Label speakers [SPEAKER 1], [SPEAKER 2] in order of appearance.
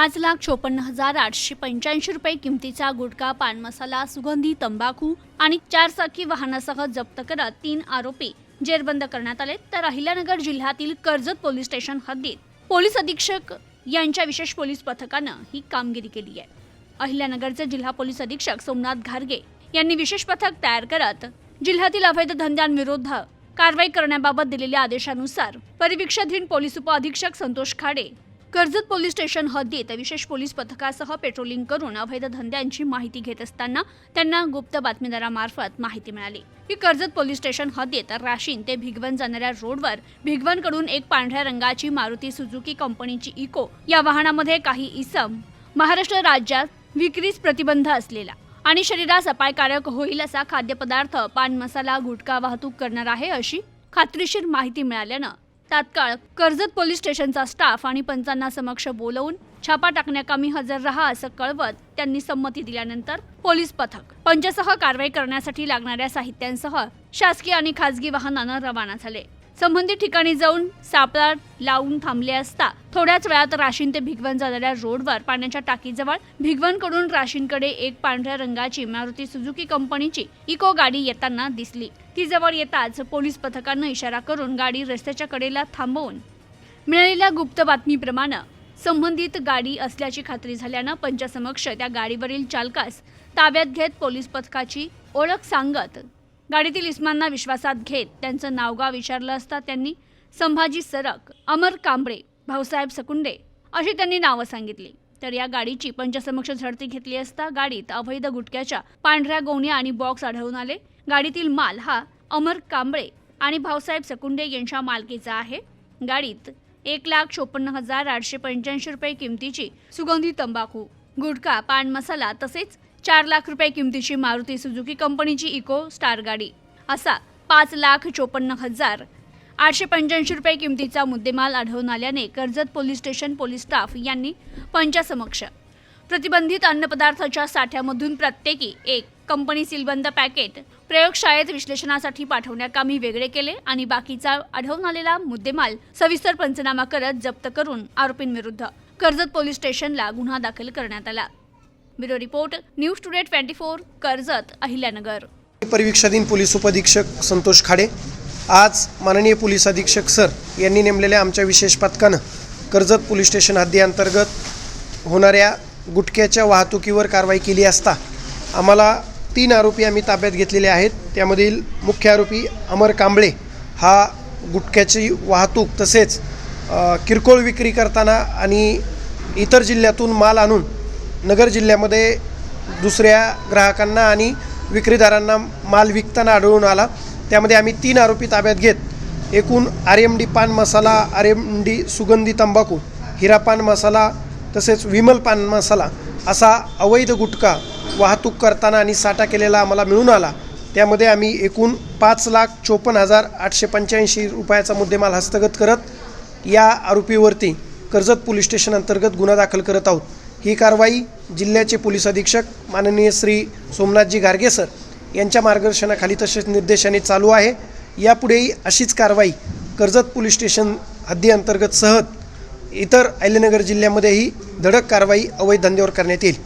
[SPEAKER 1] पाच लाख चोपन्न हजार आठशे पंच्याऐंशी रुपये किमतीचा गुटखा पान मसाला सुगंधी तंबाखू आणि चारचाकी वाहनासह जप्त करत तीन आरोपी जेरबंद करण्यात आले. तर अहिल्यानगर जिल्ह्यातील कर्जत पोलीस स्टेशन हद्दीत पोलीस अधीक्षक यांच्या विशेष पोलीस पथकानं ही कामगिरी केली आहे. अहिल्यानगरचे जिल्हा पोलीस अधीक्षक सोमनाथ घारगे यांनी विशेष पथक तयार करत जिल्ह्यातील अवैध धंद्यांविरुद्ध कारवाई करण्याबाबत दिलेल्या आदेशानुसार परिवीक्षाधीन पोलीस उपअधीक्षक संतोष खाडे कर्जत पोलीस स्टेशन हद्दीत विशेष पोलीस पथकासह पेट्रोलिंग करून अवैध धंद्यांची माहिती घेत असताना त्यांना गुप्त बातमीदारामार्फत माहिती मिळाली. की कर्जत पोलीस स्टेशन हद्दीत राशीन ते भिगवण जाणाऱ्या रोडवर भिगवणकडून एक पांढऱ्या रंगाची मारुती सुझुकी कंपनीची इको या वाहनामध्ये काही इसम महाराष्ट्र राज्यात विक्रीस प्रतिबंध असलेला आणि शरीरास अपायकारक होईल असा खाद्यपदार्थ पान मसाला गुटखा वाहतूक करणार आहे अशी खात्रीशीर माहिती मिळाल्यानं तात्काळ कर्जत पोलीस स्टेशनचा स्टाफ आणि पंचांना समक्ष बोलवून छापा टाकण्याकामी हजर रहा असं कळवत त्यांनी संमती दिल्यानंतर पोलीस पथक पंचसह कारवाई करण्यासाठी लागणाऱ्या साहित्यांसह शासकीय आणि खासगी वाहनानं रवाना झाले. संबंधित ठिकाणी जाऊन सापळा लावून थांबले असता थोड्याच वेळात राशीन ते भिगवण जाणाऱ्या रोडवर पाण्याच्या टाकीजवळ भिगवणकडून राशीनकडे एक पांढऱ्या रंगाची मारुती सुझुकी कंपनीची इको गाडी येताना दिसली. ती जवळ येताच पोलीस पथकानं इशारा करून गाडी रस्त्याच्या कडेला थांबवून मिळालेल्या गुप्त बातमीप्रमाणे संबंधित गाडी असल्याची खात्री झाल्यानं पंचासमक्ष त्या गाडीवरील चालकास ताब्यात घेत पोलीस पथकाची ओळख सांगत गाडीतील इस्मांना विश्वासात घेत त्यांचं नावगाव विचारलं असता त्यांनी संभाजी सरक अमर कांबळे भाऊसाहेब सकुंडे अशी त्यांनी नावं सांगितली. तर या गाडीची पंचसमक्ष झडती घेतली असता गाडीत अवैध गुटख्याच्या पांढऱ्या गोण्या आणि बॉक्स आढळून आले. गाडीतील माल हा अमर कांबळे आणि भाऊसाहेब सकुंडे यांच्या मालकीचा आहे. गाडीत एक लाख चोपन्न हजार आठशे पंच्याऐंशी रुपये किमतीची सुगंधी तंबाखू गुटखा पान मसाला तसेच चार लाख रुपये किमतीची मारुती सुझुकी कंपनीची इको स्टार गाडी. असा पाच लाख चोपन्न हजार आठशे पंच्याऐंशी रुपये किमतीचा मुद्देमाल आढळून आल्याने Karjat police station police staff यांनी पंचासमक्ष प्रतिबंधित अन्नपदार्थाच्या साठ्यामधून प्रत्येकी एक कंपनी सीलबंद पॅकेट प्रयोगशाळेत विश्लेषणासाठी पाठवण्याकामी वेगळे केले आणि बाकीचा आढळून आलेला मुद्देमाल सविस्तर पंचनामा करत जप्त करून आरोपींविरुद्ध कर्जत पोलीस स्टेशनला गुन्हा दाखल करण्यात आला. Bureau report news today twenty four Karjat Ahilyanagar.
[SPEAKER 2] परिवीक्षाधीन police उपअधीक्षक संतोष खाडे आज माननीय पोलीस अधीक्षक सर यांनी नेमलेल्या आमच्या विशेष पथकानं कर्जत पोलीस स्टेशन हद्दीअंतर्गत होणाऱ्या गुटख्याच्या वाहतुकीवर कारवाई केली असता आम्हाला तीन आरोपी आम्ही ताब्यात घेतलेले आहेत. त्यामधील मुख्य आरोपी अमर कांबळे हा गुटख्याची वाहतूक तसेच किरकोळ विक्री करताना आणि इतर जिल्ह्यातून माल आणून नगर जिल्ह्यामध्ये दुसऱ्या ग्राहकांना आणि विक्रीदारांना माल विकताना आढळून आला. त्यामध्ये आम्ही तीन आरोपी ताब्यात घेत एकूण आर एम डी पान मसाला आर एम डी सुगंधी तंबाखू हिरा पान मसाला तसेच विमल पान मसाला असा अवैध गुटखा वाहतूक करताना आणि साठा केलेला आम्हाला मिळून आला. त्यामध्ये आम्ही एकूण पाच लाख चोपन्न हजार आठशे पंच्याऐंशी रुपयाचा मुद्देमाल हस्तगत करत या आरोपीवरती कर्जत पोलीस स्टेशन अंतर्गत गुन्हा दाखल करत आहोत. ही कारवाई जिल्ह्याचे पोलीस अधीक्षक माननीय श्री सोमनाथजी गारगे सर यांच्या मार्गदर्शनाखाली तसेच निर्देशाने चालू आहे. यापुढेही अशीच कारवाई कर्जत पोलीस स्टेशन हद्दीअंतर्गत सहज इतर अहिल्यानगर जिल्ह्यामध्येही धडक कारवाई अवैध धंद्यावर करण्यात येईल.